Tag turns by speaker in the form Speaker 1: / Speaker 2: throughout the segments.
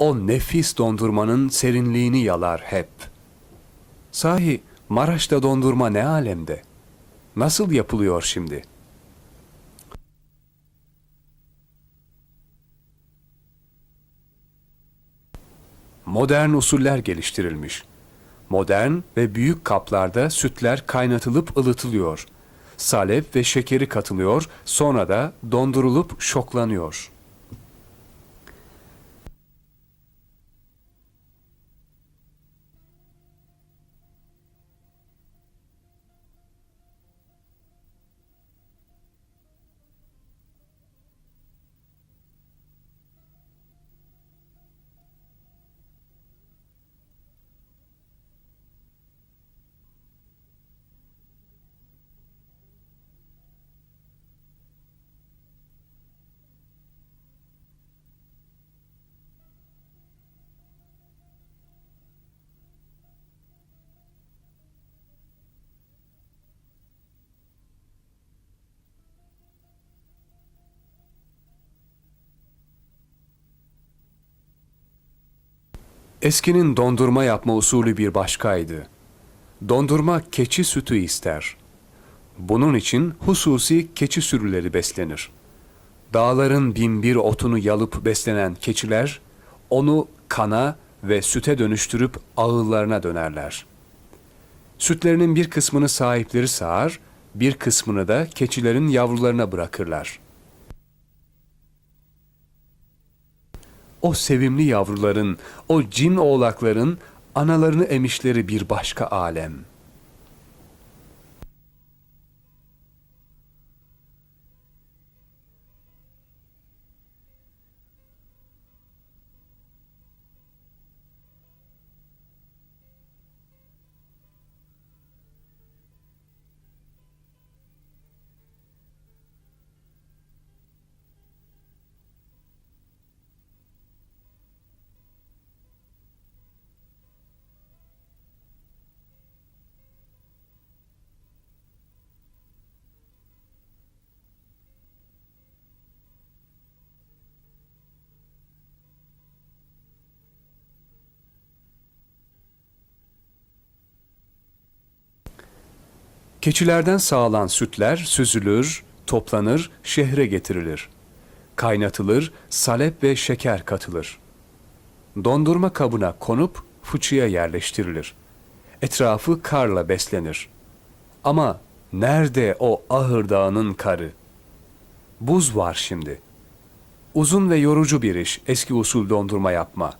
Speaker 1: o nefis dondurmanın serinliğini yalar hep. Sahi Maraş'ta dondurma ne alemde? Nasıl yapılıyor şimdi? Modern usuller geliştirilmiş. Modern ve büyük kaplarda sütler kaynatılıp ılıtılıyor. Salep ve şekeri katılıyor, sonra da dondurulup şoklanıyor. Eskinin dondurma yapma usulü bir başkaydı. Dondurma keçi sütü ister. Bunun için hususi keçi sürüleri beslenir. Dağların binbir otunu yalıp beslenen keçiler, onu kana ve süte dönüştürüp ağıllarına dönerler. Sütlerinin bir kısmını sahipleri sağar, bir kısmını da keçilerin yavrularına bırakırlar. O sevimli yavruların, o cin oğlakların analarını emişleri bir başka alem. Keçilerden sağılan sütler süzülür, toplanır, şehre getirilir. Kaynatılır, salep ve şeker katılır. Dondurma kabına konup fıçıya yerleştirilir. Etrafı karla beslenir. Ama nerede o Ahır Dağı'nın karı? Buz var şimdi. Uzun ve yorucu bir iş eski usul dondurma yapma.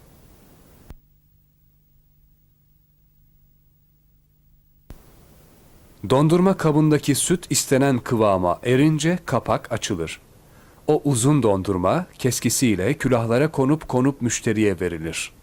Speaker 1: Dondurma kabındaki süt istenen kıvama erince kapak açılır. O uzun dondurma keskisiyle külahlara konup konup müşteriye verilir.''